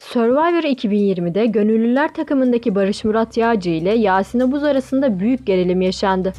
Survivor 2020'de Gönüllüler takımındaki Barış Murat Yağcı ile Yasin Abuz arasında büyük gerilim yaşandı.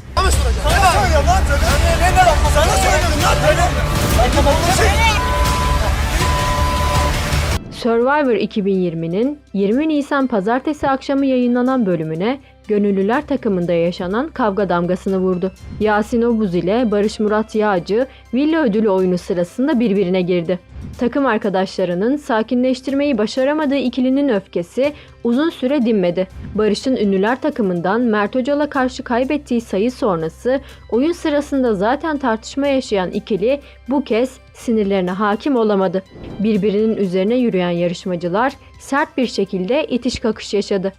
Survivor 2020'nin 20 Nisan pazartesi akşamı yayınlanan bölümüne Gönüllüler takımında yaşanan kavga damgasını vurdu. Yasin Obuz ile Barış Murat Yağcı villa ödülü oyunu sırasında birbirine girdi. Takım arkadaşlarının sakinleştirmeyi başaramadığı ikilinin öfkesi uzun süre dinmedi. Barış'ın ünlüler takımından Mert Özal'a karşı kaybettiği sayı sonrası oyun sırasında zaten tartışma yaşayan ikili bu kez sinirlerine hakim olamadı. Birbirinin üzerine yürüyen yarışmacılar sert bir şekilde itiş kakış yaşadı.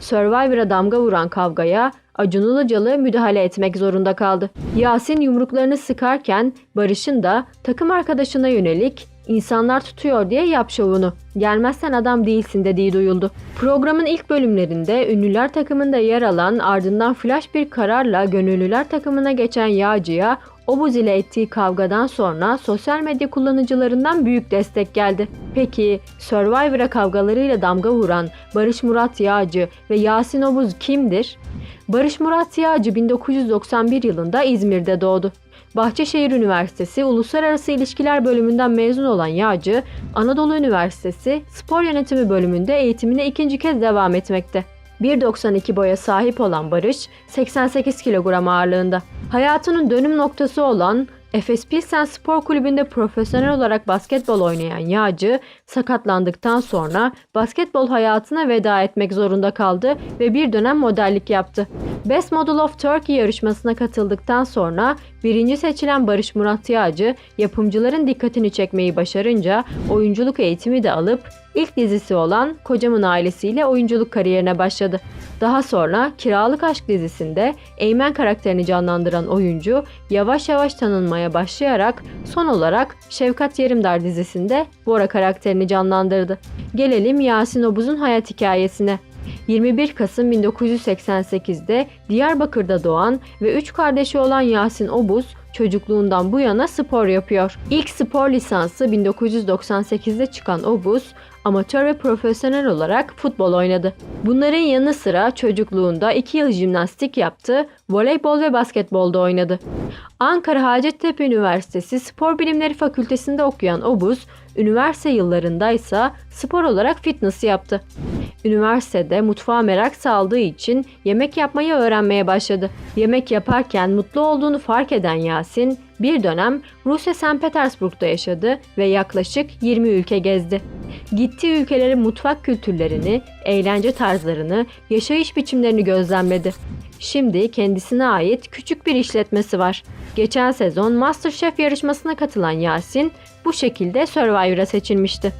Survivor'a damga vuran kavgaya Acun Ilıcalı müdahale etmek zorunda kaldı. Yasin yumruklarını sıkarken Barış'ın da takım arkadaşına yönelik insanlar tutuyor diye yap şovunu. Gelmezsen adam değilsin dediği duyuldu. Programın ilk bölümlerinde ünlüler takımında yer alan ardından flash bir kararla gönüllüler takımına geçen Yağcı'ya Obuz ile ettiği kavgadan sonra sosyal medya kullanıcılarından büyük destek geldi. Peki Survivor'a kavgalarıyla damga vuran Barış Murat Yağcı ve Yasin Obuz kimdir? Barış Murat Yağcı 1991 yılında İzmir'de doğdu. Bahçeşehir Üniversitesi Uluslararası İlişkiler bölümünden mezun olan Yağcı, Anadolu Üniversitesi Spor Yönetimi bölümünde eğitimine ikinci kez devam etmekte. 1.92 boya sahip olan Barış, 88 kilogram ağırlığında. Hayatının dönüm noktası olan Efes Pilsen Spor Kulübü'nde profesyonel olarak basketbol oynayan Yağcı sakatlandıktan sonra basketbol hayatına veda etmek zorunda kaldı ve bir dönem modellik yaptı. Best Model of Turkey yarışmasına katıldıktan sonra birinci seçilen Barış Murat Yağcı yapımcıların dikkatini çekmeyi başarınca oyunculuk eğitimi de alıp ilk dizisi olan Kocamın Ailesiyle oyunculuk kariyerine başladı. Daha sonra Kiralık Aşk dizisinde Eymen karakterini canlandıran oyuncu yavaş yavaş tanınmaya başlayarak son olarak Şevkat Yerimdar dizisinde Bora karakterini canlandırdı. Gelelim Yasin Obuz'un hayat hikayesine. 21 Kasım 1988'de Diyarbakır'da doğan ve 3 kardeşi olan Yasin Obuz çocukluğundan bu yana spor yapıyor. İlk spor lisansı 1998'de çıkan Obuz, amatör ve profesyonel olarak futbol oynadı. Bunların yanı sıra çocukluğunda 2 yıl jimnastik yaptı, voleybol ve basketbolda oynadı. Ankara Hacettepe Üniversitesi Spor Bilimleri Fakültesinde okuyan Obuz, üniversite yıllarında ise spor olarak fitness yaptı. Üniversitede mutfağa merak saldığı için yemek yapmayı öğrenmeye başladı. Yemek yaparken mutlu olduğunu fark eden Yasin, bir dönem Rusya St. Petersburg'da yaşadı ve yaklaşık 20 ülke gezdi. Gittiği ülkelerin mutfak kültürlerini, eğlence tarzlarını, yaşayış biçimlerini gözlemledi. Şimdi kendisine ait küçük bir işletmesi var. Geçen sezon MasterChef yarışmasına katılan Yasin bu şekilde Survivor'a seçilmişti.